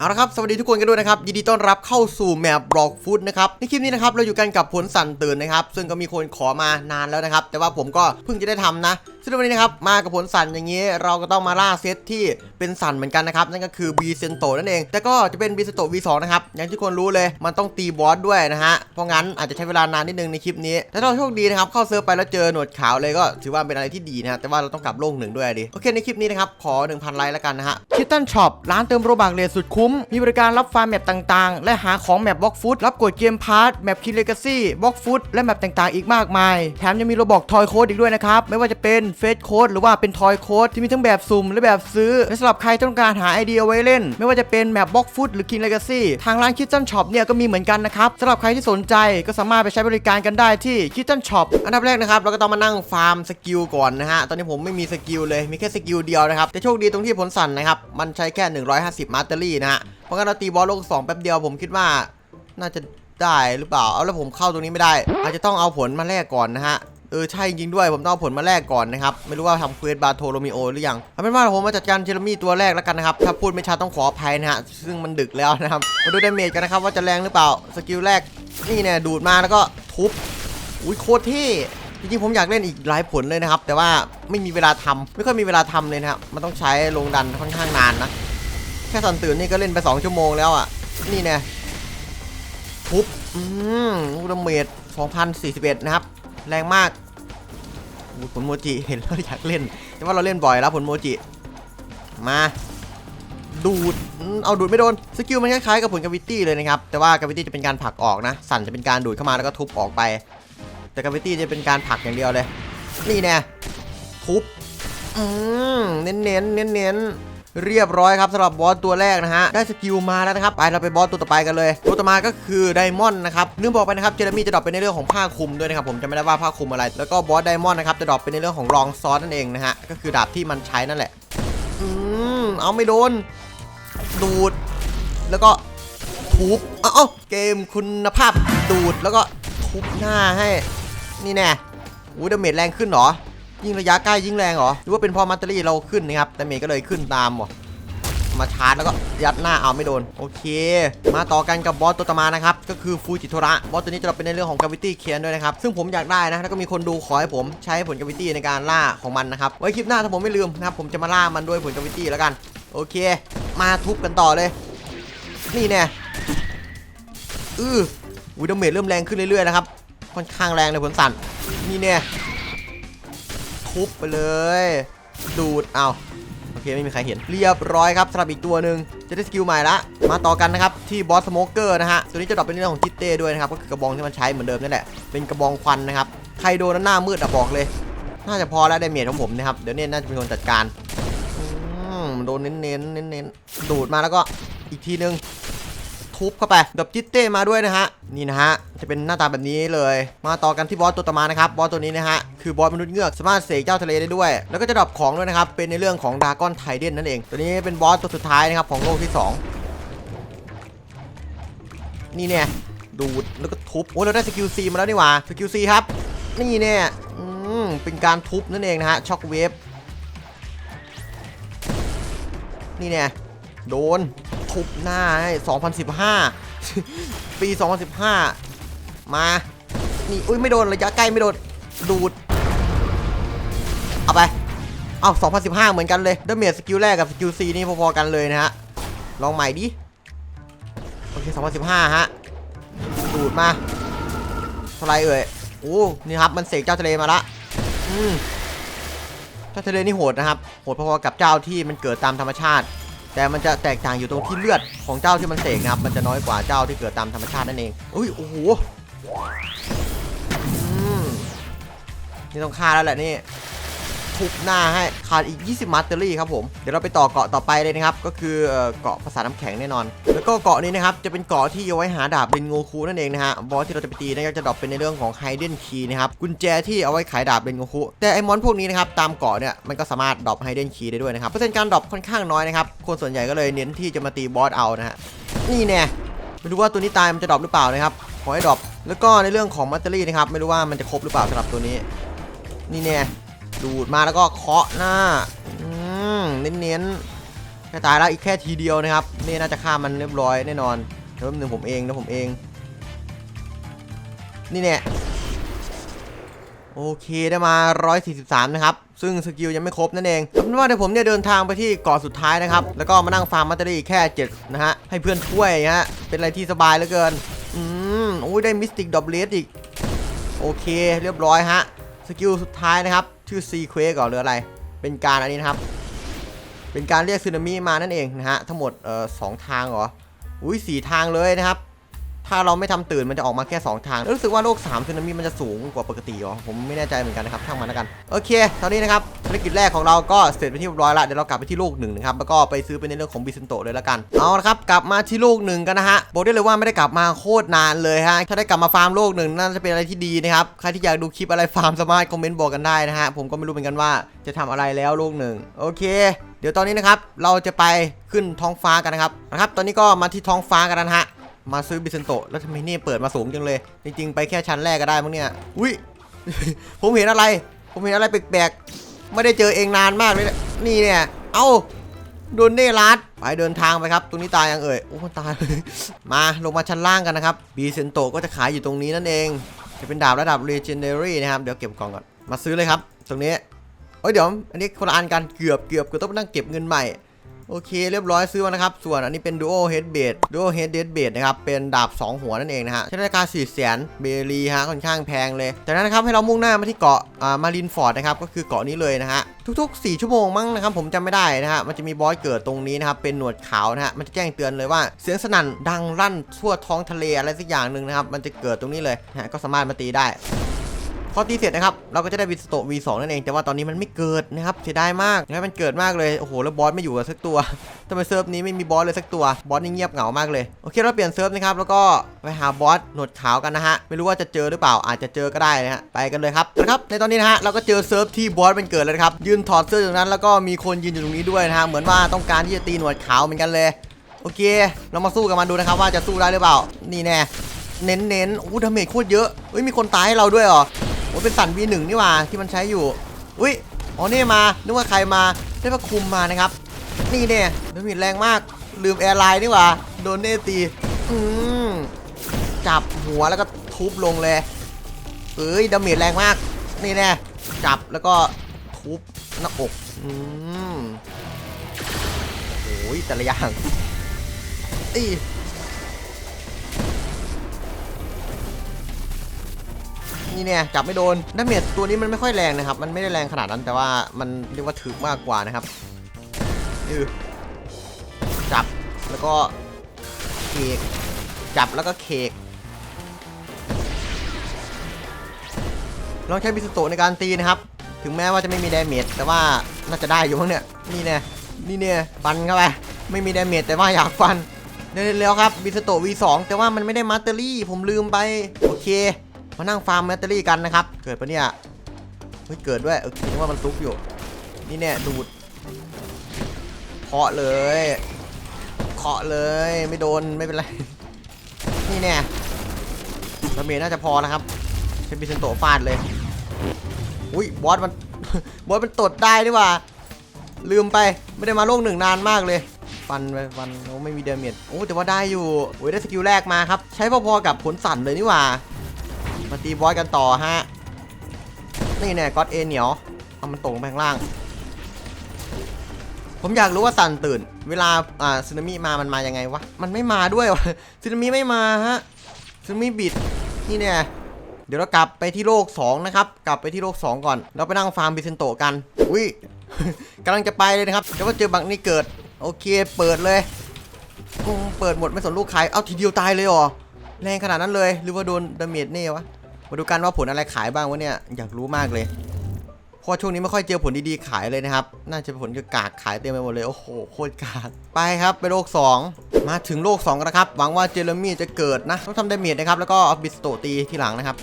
เอาละครับสวัสดีทุกคนกันด้วยนะครับยินดีต้อนรับเข้าสู่แมปบล็อกฟุตนะครับในคลิปนี้นะครับเราอยู่กันกับผลสั่นตื่นนะครับซึ่งก็มีคนขอมานานแล้วนะครับ แต่ว่าผมก็เพิ่งจะได้ทำนะ ซึ่งวันนี้นะครับมากับผลสั่นอย่างนี้ เราก็ต้องมาล่าเซตที่เป็นสั่นเหมือนกันนะครับนั่นก็คือ B เซนโตนั่นเอง แต่ก็จะเป็น B เซนโต V2 นะครับอย่างที่ทุกคนรู้เลยมันต้องตีบอสด้วยนะฮะเพราะงั้นอาจจะใช้เวลานานนิดนึงในคลิปนี้แต่ถ้าเราโชคดีนะครับเข้าเซิร์ฟไปแล้วเจอหนวดขาวเลยก็ถือว่าเป็นอะไรที่ดีนะฮะแต่ว่าเราต้องกลับโลกหนึ่งด้วยดิโอเคในคลิปนี้นะครับขอ 1,000 ไลค์แล้วกันนะฮะคิตตันช็อปร้านเติมโรบักเลสุดคุม มีบริการรับฟาร์มแมปต่างๆ และหาของแมปบล็อกฟุตรับกดเกมพาร์ทแมปคิเลกาซี่บล็อกฟุตและแมปต่างๆ อีกมากมาย แถมยังมีโรบอกทอยโค้ดอีกด้วยนะครับ ไม่ว่าจะเป็นเฟสโค้ดหรือว่าเป็นทอยโค้ดที่มีทั้งแบบสุ่มและแบบซื้อ และสำหรับใครต้องการหาไอเดียไว้เล่น ไม่ว่าจะเป็นแมปบล็อกฟุตหรือคิงเลกาซี่ทางร้านคิตตันช็อปเนี่ยก็มีเหมือนกันนะครับสำหรับใครที่สนใจก็สามารถไปใช้บริการกันได้ที่คิตตันช็อปอันดับแรกนะครับเราก็ต้องมานั่งฟาร์มสกิลก่อนนะฮะตอนนี้ผมไม่มีสกิลเลยมีแค่สกิลเดียวนะครับแต่โชคดีตรงที่ผลสั่นนะครับมันใช้แค่ 150 มาสเตอรี่นะฮะเพราะงั้นเราตีบอลโลกสองแป๊บเดียวผมคิดว่าน่าจะได้หรือเปล่า เอาแล้วผมเข้าตรงนี้ไม่ได้ อาจจะต้องเอาผลมาแลกก่อนนะฮะ เออใช่จริงด้วยผมต้องเอาผลมาแลกก่อนนะครับ ไม่รู้ว่าทำเควสบาโทโรมิโอหรือยังเอาเป็นว่าผมมาจัดการเจอร์มี่ตัวแรกแล้วกันนะครับ ถ้าพูดไม่ชัดต้องขออภัยนะฮะ ซึ่งมันดึกแล้วนะครับ มาดูดาเมจกันนะครับว่าจะแรงหรือเปล่า สกิลแรกนี่เนี่ยดูดมาแล้วก็ทุบ อุ้ยโคตรเท่จริงๆผมอยากเล่นอีกหลายผลเลยนะครับ แต่ว่าไม่มีเวลาทำไม่ค่อยมีเวลาทำเลยนะครับมันต้องใช้ลงดันค่อนข้างนานนะ แค่สันตื่นนี่ก็เล่นไปสองชั่วโมงแล้วอะ นี่เนี่ยทุบอืมลูกดาเมจ2041 นะครับ แรงมากผลโมจิเห็นแล้วอยากเล่น แต่ว่าเราเล่นบ่อยแล้วผลโมจิ มา ดูด เอาดูดไม่โดน สกิลมันคล้ายๆกับผลกาวิตี้เลยนะครับ แต่ว่ากาวิตี้จะเป็นการผลักออกนะ สั่นจะเป็นการดูดเข้ามาแล้วก็ทุบออกไป แต่กาวิตี้จะเป็นการผลักอย่างเดียวเลย นี่แน่ทุบ อืม เน้นเน้นเน้นเน้นๆ เรียบร้อยครับสำหรับบอสตัวแรกนะฮะได้สกิลมาแล้วนะครับไปเราไปบอสตัวต่อไปกันเลยตัวต่อมาก็คือไดมอนด์นะครับลืมบอกไปนะครับเจเรมี่จะดรอปเป็นในเรื่องของผ้าคลุมด้วยนะครับผมจะไม่ได้ว่าผ้าคลุมอะไร แล้วก็บอสไดมอนด์นะครับจะดรอปเป็นในเรื่องของรองซอสนั่นเองนะฮะก็คือดาบที่มันใช้นั่นแหละอืมเอาไม่โดนดูด แล้วก็ทุบเอ้าเอ้าเกมคุณภาพดูดแล้วก็ทุบหน้าให้นี่แน่อู้ดาเมจแรงขึ้นหรอ ยิ่งระยะใกล้ยิ่งแรงเหรอ หรือว่าเป็นเพอมัตเตอรี่เราขึ้นนะครับดาเมก็เลยขึ้นตามหรอมาชาร์จแล้วก็ยัดหน้าเอาไม่โดน โอเค มาต่อกันกับบอสตัวต่อมานะครับ ก็คือฟูจิโทระบอสตัวนี้จะเป็นในเรื่องของกาวิตี้เคียนด้วยนะครับ ซึ่งผมอยากได้นะ แล้วก็มีคนดูขอให้ผมใช้ผลกาวิตี้ในการล่าของมันนะครับ ไว้คลิปหน้าถ้าผมไม่ลืมนะครับ ผมจะมาล่ามันด้วยผลกาวิตี้แล้วกัน โอเค มาทุบกันต่อเลย นี่แน่อืออูดเมจเริ่มแรงขึ้นเรื่อยๆนะครับค่อนข้างแรงเลยผลสั่นนี่เนี่ย ทุบไปเลย ดูดเอาโอเคไม่มีใครเห็นเรียบร้อยครับสำหรับอีกตัวหนึ่งจะได้สกิลใหม่ละมาต่อกันนะครับที่บอสสโมเกอร์นะฮะตัวนี้จะดรอปเป็นเรื่องของจิตเต้ด้วยนะครับก็คือกระบองที่มันใช้เหมือนเดิมนั่นแหละเป็นกระบองควันนะครับใครโดนหน้ามืดอะบอกเลย น่าจะพอแล้วได้เมียของผมนะครับเดี๋ยวเน้นน่าจะเป็นคนจัดการอืมโดนเน้นๆเน้นๆเน้นๆดูดมาแล้วก็อีกทีนึง ทุบเข้าไปดับจิตเต้มาด้วยนะฮะนี่นะฮะจะเป็นหน้าตาแบบนี้เลย มาต่อกันที่บอสตัวต่อมานะครับบอสตัวนี้นะฮะคือบอสมนุษย์เงือกสามารถเสกเจ้าทะเลได้ด้วย แล้วก็จะดรอปของด้วยนะครับเป็นในเรื่องของดากอนไทเดนนั่นเอง ตัวนี้เป็นบอสตัวสุดท้ายนะครับของโลกที่ 2 นี่เนี่ยดูดแล้วก็ทุบโอ้เราได้สกิลซีมาแล้วนี่หว่าสกิลซีครับนี่เนี่ยอืมเป็นการทุบนั่นเองนะฮะช็อคเวฟนี่เนี่ยโดน ทุบหน้าให้2015 ปี 2015 มานี่อุ้ยไม่โดนระยะใกล้ไม่โดนดูด เอาไป เอา2015 เหมือนกันเลยดาเมจสกิลแรกกับสกิลซีนี่พอๆกันเลยนะฮะ ลองใหม่ดิ โอเค 2015 ฮะ ดูดมาเท่าไรเอ่ยโอ้นี่ครับ มันเสกเจ้าทะเลมาละอืมเจ้าทะเลนี่โหดนะครับ โหดพอๆกับเจ้าที่มันเกิดตามธรรมชาติ แต่มันจะแตกต่างอยู่ตรงที่เลือดของเจ้าที่มันเสกนะครับมันจะน้อยกว่าเจ้าที่เกิดตามธรรมชาตินั่นเองอุ้ยโอ้โหนี่ต้องฆ่าแล้วแหละนี่ ทุบหน้าให้ขาดอีก 20มาสเตอรี่ครับผมเดี๋ยวเราไปต่อเกาะต่อไปเลยนะครับ ก็คือเกาะภาษาน้ำแข็งแน่นอน แล้วก็เกาะนี้นะครับจะเป็นเกาะที่เอาไว้หาดาบเบนโงคูนั่นเองนะฮะบอสที่เราจะไปตีนะครับจะดรอปเป็นในเรื่องของไฮเดนคีนะครับกุญแจที่เอาไว้ขายดาบเบนโงคูแต่ไอมอนพวกนี้นะครับตามเกาะเนี่ยมันก็สามารถดรอปไฮเดนคีได้ด้วยนะครับเปอร์เซ็นต์การดรอปค่อนข้างน้อยนะครับคนส่วนใหญ่ก็เลยเน้นที่จะมาตีบอสเอานะฮะนี่แน่ไม่รู้ว่าตัวนี้ตายมันจะดรอปหรือเปล่านะครับขอให้ดรอปแล้วก็ในเรื่องของมัตเตอรี่นะครับไม่รู้ว่ามันจะครบหรือเปล่าสำหรับตัวนี้ นี่แน่ ดูดมาแล้วก็เคาะหน้าเน้นๆแค่ตายแล้วอีกแค่ทีเดียวนะครับ นี่น่าจะฆ่ามันเรียบร้อยแน่นอนเดี๋ยวแป๊บนึงผมเองนะผมเอง นี่เนี่ยโอเคได้มา 143 นะครับ ซึ่งสกิลยังไม่ครบนั่นเองเอาเป็นว่าเดี๋ยวผมเนี่ยเดินทางไปที่เกาะสุดท้ายนะครับ แล้วก็มานั่งฟาร์มมัตเตอรี่แค่ 7 นะฮะ ให้เพื่อนช่วยฮะ เป็นอะไรที่สบายเหลือเกิน อืมโอ้ยได้มิสติกดอบเลสอีก โอเค เรียบร้อยฮะ สกิลสุดท้ายนะครับ ชื่อซีเควก่อนหรืออะไร เป็นการอันนี้นะครับ เป็นการเรียกซึนามิมานั่นเองนะฮะ ทั้งหมดเอ่อสองทางเหรอ อุ้ยสี่ทางเลยนะครับ ถ้าเราไม่ทำตื่นมันจะออกมาแค่ 2 ทางรู้สึกว่าโลก3สึนามิมันจะสูงกว่าปกติเหรอผมไม่แน่ใจเหมือนกันนะครับช่างมันแล้วกันโอเคตอนนี้นะครับภารกิจแรกของเราก็เสร็จไปนที่เรียบร้อยละเดี๋ยวเรากลับไปที่โลกหนึ่งนะครับแล้วก็ไปซื้อเป็นในเรื่องของบิสเซนโตเลยละกันเอาละครับกลับมาที่โลกหนึ่งกันนะฮะบอกได้เลยว่าไม่ได้กลับมาโคตรนานเลยฮะถ้าได้กลับมาฟาร์มโลกหนึ่งน่าจะเป็นอะไรที่ดีนะครับใครที่อยากดูคลิปอะไรฟาร์มสามารถคอมเมนต์บอกกันได้นะฮะผมก็ไม่รู้เหมือนกันว่าจะทำอะไรแล้วโลกหนึ่งโอเค เดี๋ยวตอนนี้นะครับเราจะไปขึ้นท้องฟ้ากันนะครับนะครับ ตอนนี้ก็มาที่ท้องฟ้ากันนะฮะ มาซื้อบิสเซนโตแล้วทำไมนี่เปิดมาสูงจังเลย จริง ๆ ไปแค่ชั้นแรกก็ได้มั้งเนี่ยอุ้ยผมเห็นอะไร ผมเห็นอะไรแปลกๆไม่ได้เจอเองนานมากเลยนี่เนี่ยเอ้าโดนเน่รัดไปเดินทางไปครับ ตรงนี้ตายยังเอ่ยโอ้ตายมาลงมาชั้นล่างกันนะครับบิเซนโตก็จะขายอยู่ตรงนี้นั่นเอง จะเป็นดาบระดับ Legendary นะครับเดี๋ยวเก็บกล่องก่อนมาซื้อเลยครับ ตรงนี้เอ้ยเดี๋ยวอันนี้คนละอันกันเกือบเกือบเกือบต้องนั่งเก็บเงินใหม่ โอเคเรียบร้อยซื้อมานะครับ ส่วนอันนี้เป็น Duo Head b a d Duo Head Dead b a d นะครับ เป็นดาบ 2 หัวนั่นเองนะฮะใช้ราคา4แสนเบรีฮะค่อนข้างแพงเลย จากนั้นนะครับให้เรามุ่งหน้ามาที่เกาะอ่ามารินฟอร์ดนะครับ ก็คือเกาะนี้เลยนะฮะทุก ๆ 4 ชั่วโมงมั้งนะครับผมจำไม่ได้นะฮะมันจะมีบอสเกิดตรงนี้นะครับเป็นหนวดขาวนะฮะมันจะแจ้งเตือนเลยว่าเสียงสนั่นดังลั่นทั่วท้องทะเลอะไรสักอย่างหนึ่งนะครับมันจะเกิดตรงนี้เลยนะฮะก็สามารถมาตีได้ อตีเสร็จนะครับ เราก็จะได้วิสโต V2 นั่นเอง แต่ว่าตอนนี้มันไม่เกิดนะครับ เสียดายมากนะมันเกิดมากเลย โอ้โห แล้วบอสไม่อยู่สักตัวทำไมเซิร์ฟนี้ไม่มีบอสเลยสักตัว บอสนี่เงียบเหงามากเลย โอเค เราเปลี่ยนเซิร์ฟนะครับ แล้วก็ไปหาบอสหนวดขาวกันนะฮะ ไม่รู้ว่าจะเจอหรือเปล่า อาจจะเจอก็ได้นะฮะ ไปกันเลยครับนะครับ ในตอนนี้นะฮะ เราก็เจอเซิร์ฟที่บอสมันเกิดแล้วครับ ยืนถอดเสื้อตรงนั้นแล้วก็มีคนยืนอยู่ตรงนี้ด้วยนะฮะ เหมือนว่าต้องการที่จะตีหนวดขาวเหมือนกันเลย โอเค เรามาสู้กับมันดูนะครับว่าจะสู้ได้หรือเปล่า นี่แน่เน้นเน้นๆอู้ดาเมจโคตรเยอะเฮ้ย มีคนตายให้เราด้วยเหรอ โอ้เป็นสัน V1 นี่หว่าที่มันใช้อยู่ อุ้ยอ๋อนี่มา นึกว่าใครมาได้มาคุมมานะครับ นี่เนี่ยดาเมจแรงมาก ลืมแอร์ไลน์นี่หว่า โดนเนตี อืมจับหัวแล้วก็ทุบลงเลย เอ้ยดาเมจแรงมาก นี่แน่จับแล้วก็ทุบหน้าอก อืมโอ้ยแต่ละอย่างอี นี่เนี่ยจับไม่โดนดาเมจตัวนี้มันไม่ค่อยแรงนะครับ มันไม่ได้แรงขนาดนั้นแต่ว่ามันเรียกว่าถึกมากกว่านะครับนี่จับแล้วก็เคกจับแล้วก็เคกลองใช้บิสโตในการตีนะครับ ถึงแม้ว่าจะไม่มีดาเมจแต่ว่าน่าจะได้อยู่มั้งเนี่ยนี่เนี่ยนี่เนี่ยฟันเข้าไปไม่มีดาเมจแต่ว่าอยากฟันเร็วครับบิสโต V2 แต่ว่ามันไม่ได้มาสเตอรี่ ผมลืมไป โอเค มานั่งฟาร์มแบตเตอรี่กันนะครับ เกิดปะเนี่ย เฮ้ย เกิดด้วยโอเคนึกว่ามันซุกอยู่ นี่แน่ดูดเคาะเลยเคาะเลยไม่โดนไม่เป็นไร นี่แน่ดาเมจน่าจะพอนะครับใช้บิเซนโตฟาดเลย อุ้ยบอสมันบอสมันตดได้ดีว่า ลืมไปไม่ได้มาโลกหนึ่งนานมากเลยฟันไปฟันโอ้ไม่มีเดาเมจโอ้แต่ว่าได้อยู่โอ้ยได้สกิลแรกมาครับ ใช้พอๆกับผลสั่นเลยนี่หว่า มาตีบอสกันต่อฮะ นี่แน่ก็อดเอเหนียวเอามันตกลงไปข้างล่าง ผมอยากรู้ว่าสันตื่น เวลาอ่าสึนามิมามันมายังไงวะ มันไม่มาด้วยวะสึนามิไม่มาฮะสึนามิบิด นี่เนี่ยเดี๋ยวเรากลับไปที่โลก 2 นะครับ กลับไปที่โลก 2 ก่อน เราไปนั่งฟาร์มบิเซนโตกัน อุ้ยกำลังจะไปเลยนะครับแต่ว่าเจอบังนี่เกิด โอเค เปิดเลยเปิดหมดไม่สนลูกใคร เอาทีเดียวตายเลยเหรอ แรงขนาดนั้นเลย หรือว่าโดนดาเมจเน่วะ มาดูกันว่าผลอะไรขายบ้างวะเนี่ยอยากรู้มากเลยเพราะช่วงนี้ไม่ค่อยเจอผลดีๆขายเลยนะครับ น่าจะเป็นผลกากขายเต็มไปหมดเลยโอ้โหโคตรกากไปครับไปโลก 2 มาถึงโลก2กันนะครับหวังว่าเจเรมี่จะเกิดนะต้องทำดาเมจนะครับแล้วก็เอาบิสโตตีที่หลังนะครับ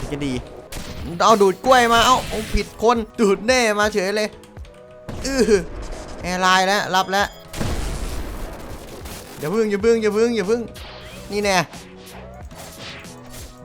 ถึงจะดีเอาดูดกล้วยมาเอาเอาผิดคนดูดเน่มาเฉยเลยอือแอร์ไลน์แล้วรับแล้วอย่าพึ่งอย่าพึ่งอย่าพึ่งอย่าพึ่งนี่แน่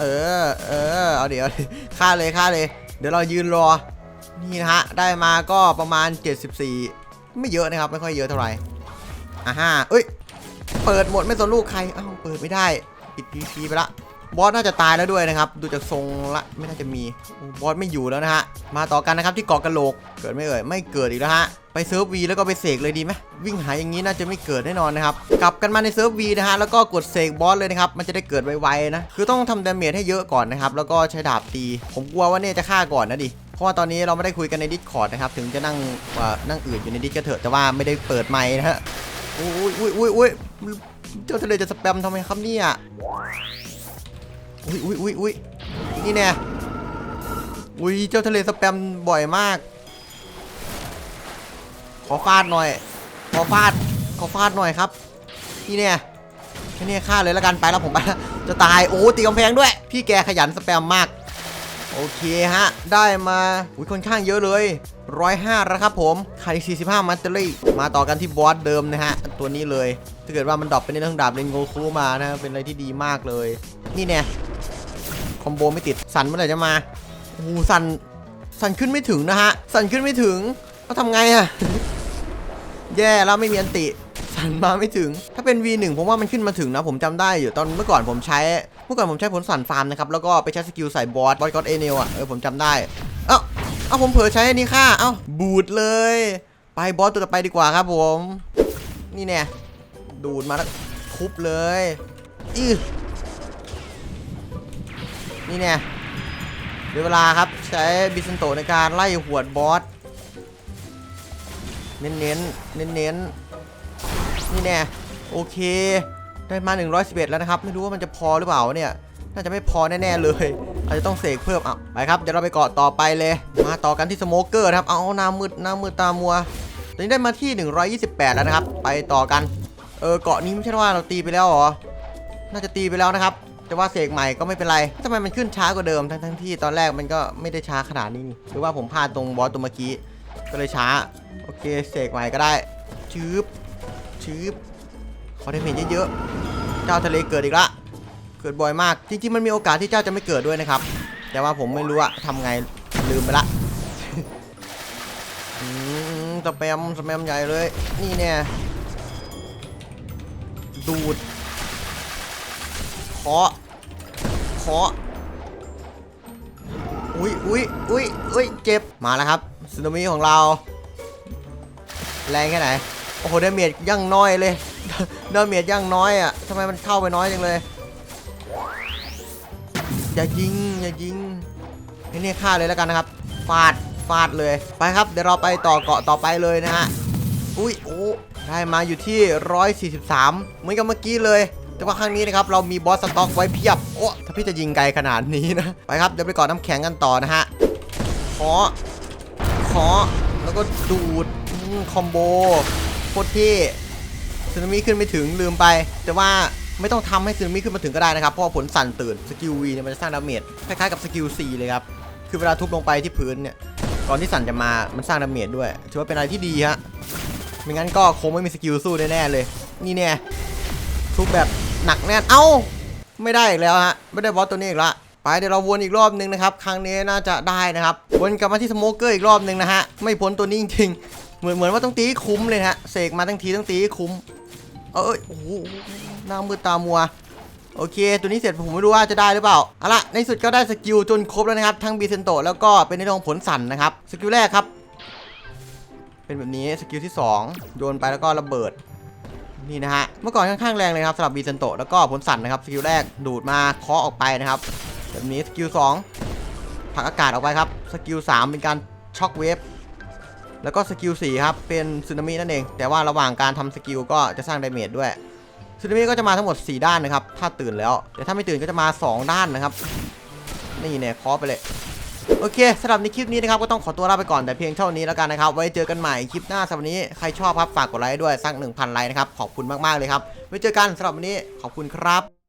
เออ เออ เอาเดี๋ยวเดี๋ยวฆ่าเลยฆ่าเลย เดี๋ยวเรายืนรอ นี่นะฮะ ได้มาก็ประมาณ 74 ไม่เยอะนะครับ ไม่ค่อยเยอะเท่าไหร่อ่าฮะเอ้ย เปิดหมดไม่สนลูกใคร อ้าว เปิดไม่ได้ ปิดพีพีไปละ บอสน่าจะตายแล้วด้วยนะครับ ดูจากทรงละไม่น่าจะมีบอสไม่อยู่แล้วนะฮะ มาต่อกันนะครับที่เกาะกระโหลก เกิดไม่เอ่ย ไม่เกิดอีกแล้วฮะ ไปเซิร์ฟวีแล้วก็ไปเสกเลยดีไหมวิ่งหายอย่างนี้น่าจะไม่เกิดแน่นอนนะครับ กลับกันมาในเซิร์ฟวีนะฮะ แล้วก็กดเสกบอสเลยนะครับ มันจะได้เกิดไวๆนะ คือต้องทำดาเมจให้เยอะก่อนนะครับ แล้วก็ใช้ดาบตี ผมกลัวว่าเนี่ยจะฆ่าก่อนนะดิเพราะว่าตอนนี้เราไม่ได้คุยกันในดิสคอร์ดนะครับ ถึงจะนั่งอ่อนั่งอื่นอยู่ในดิสก็เถอะแต่ว่าไม่ได้เปิดไมค์นะฮะอุ้ยอุ้ยอุ้ยอุ้ยเจ้าทะเลจะสแปมทำไมครับเนี่ย อุ้ยอุ้ยอุ้ยอุ้ยนี่แน่อุ้ยเจ้าทะเลสแปมบ่อยมาก ขอฟาดหน่อย ขอฟาด ขอฟาดหน่อยครับ นี่เนี่ยแค่นี้ฆ่าเลยแล้วกันไปแล้วผมไปจะตายโอ้ตีกำแพงด้วย พี่แกขยันสแปมมาก โอเคฮะ ได้มาอุ้ยค่อนข้างเยอะเลยร้อยห้าแล้วครับผมขาดอีก45 มัตเตอรี่ มาต่อกันที่บอสเดิมนะฮะ ตัวนี้เลย ถ้าเกิดว่ามันดรอปเป็นเรื่องดาบเลนโกคูมานะ เป็นอะไรที่ดีมากเลย นี่เนี่ย อมโบไม่ติดสันเมื่อไหร่จะมาโอ้โหสันสันขึ้นไม่ถึงนะฮะ สันขึ้นไม่ถึงแล้วทำไงอะแย่แล้วไม่มีอันติ สันมาไม่ถึง ถ้าเป็น V1 ผมว่ามันขึ้นมาถึงนะ ผมจำได้อยู่ตอนเมื่อก่อนผมใช้ เมื่อก่อนผมใช้ผลสันฟาร์มนะครับ แล้วก็ไปใช้สกิลใส่บอสบอสก็อดเอเนลอะเออผมจำได้ เอ้าเอ้าผมเผลอใช้อันนี้ค่าเอ้าบูดเลย ไปบอสตัวต่อไปดีกว่าครับผม นี่แน่ดูดมาแล้วทุบเลย อื้อ นี่แน่เดี๋ยวเวลาครับใช้บิสนโตในการไล่หวดบอส เน้นเน้นเน้นเน้นนี่แน่โอเค ได้มา 111 แล้วนะครับ ไม่รู้ว่ามันจะพอหรือเปล่าเนี่ย น่าจะไม่พอแน่ๆเลย อาจจะต้องเสกเพิ่มอะไปครับ เดี๋ยวเราไปเกาะต่อไปเลย มาต่อกันที่สโมเกอร์นะครับ เอาหน้ามืดหน้ามืดตามัว ตอนนี้ได้มาที่ 128 แล้วนะครับ ไปต่อกัน เออ เกาะนี้ไม่ใช่ว่าเราตีไปแล้วหรอ น่าจะตีไปแล้วนะครับ แต่ว่าเสกใหม่ก็ไม่เป็นไรทำไมมันขึ้นช้ากว่าเดิมทั้งทั้งที่ตอนแรกมันก็ไม่ได้ช้าขนาดนี้นี่หรือว่าผมพลาดตรงบอสตัวเมื่อกี้ก็เลยช้า โอเคเสกใหม่ก็ได้ชืบชืบขอได้เห็นเยอะๆเจ้าทะเลเกิดอีกละเกิดบ่อยมากจริงๆมันมีโอกาสที่เจ้าจะไม่เกิดด้วยนะครับ แต่ว่าผมไม่รู้อะทำไงลืมไปละอืมสแปมสแปมใหญ่เลย นี่เนี่ยดูดเคาะ เคาะอุ้ยอุ้ยอุ้ยอุ้ยเจ็บมาแล้วครับสึนามิของเรา แรงแค่ไหน โอ้โหดาเมจย่างน้อยเลยดาเมจย่างน้อยอะทำไมมันเข้าไปน้อยจังเลย อย่ายิง อย่ายิงนี่เนี่ยฆ่าเลยแล้วกันนะครับ ฟาด ฟาดเลย ไปครับ เดี๋ยวเราไปต่อเกาะต่อไปเลยนะฮะ อุ้ย โอ้ ได้มาอยู่ที่ 143 เหมือนกับเมื่อกี้เลย แต่ว่าครั้งนี้นะครับเรามีบอสสต็อกไว้เพียบ โอ้ถ้าพี่จะยิงไกลขนาดนี้นะ ไปครับ เดี๋ยวไปกาะน้ำแข็งกันต่อนะฮะเคาะเคาะแล้วก็ดูดคอมโบโคตรเท่สึนามิขึ้นไม่ถึงลืมไป แต่ว่าไม่ต้องทำให้สึนามิขึ้นมาถึงก็ได้นะครับ เพราะว่าผลสั่นตื่นสกิล V เนี่ยมันจะสร้างดาเมจคล้ายๆกับสกิล C เลยครับ คือเวลาทุบลงไปที่พื้นเนี่ยก่อนที่สั่นจะมามันสร้างดาเมจด้วย ถือว่าเป็นอะไรที่ดีฮะไม่งั้นก็คงไม่มีสกิลสู้แน่ๆเลย นี่เนี่ยทุบแบบ หนักแน่นเอ้า ไม่ได้อีกแล้วฮะไม่ได้บอสตัวนี้อีกละไปเดี๋ยวเราวนอีกรอบนึงนะครับ ครั้งนี้น่าจะได้นะครับวนกลับมาที่สโมเกอร์อีกรอบนึงนะฮะไม่พ้นตัวนี้จริงๆเหมือนเหมือนว่าต้องตีคุ้มเลยฮะเสกมาทั้งทีต้องตีคุ้ม เอ้ยโอ้โหหน้ามืดตามัวโอเค ตัวนี้เสร็จผมไม่รู้ว่าจะได้หรือเปล่าเอาละในสุดก็ได้สกิลจนครบแล้วนะครับ ทั้งบีเซนโตแล้วก็เป็นในเรื่องของผลสั่นนะครับ สกิลแรกครับ เป็นแบบนี้ สกิลที่ 2 โยนไปแล้วก็ระเบิด นี่นะฮะเมื่อก่อนค่อนข้างแรงเลยครับสำหรับบีเซนโตแล้วก็ผลสั่นนะครับสกิลแรกดูดมาเคาะออกไปนะครับแบบนี้สกิล2ผลักอากาศออกไปครับสกิล3เป็นการช็อคเวฟแล้วก็สกิล4ครับเป็นสึนามินั่นเอง แต่ว่าระหว่างการทำสกิลก็จะสร้างดาเมจด้วยสึนามิก็จะมาทั้งหมด 4 ด้านนะครับ ถ้าตื่นแล้ว แต่ถ้าไม่ตื่นก็จะมา 2 ด้านนะครับ นี่เนี่ยเคาะไปเลย โอเคสำหรับในคลิปนี้นะครับก็ต้องขอตัวลาไปก่อนแต่เพียงเท่านี้แล้วกันนะครับ ไว้เจอกันใหม่คลิปหน้าสำหรับนนี้ใครชอบครับฝากกดไลค์ด้วยสัก1,000ไลค์นะครับขอบคุณมากๆเลยครับไว้เจอกันสำหรับวันนี้ขอบคุณครับ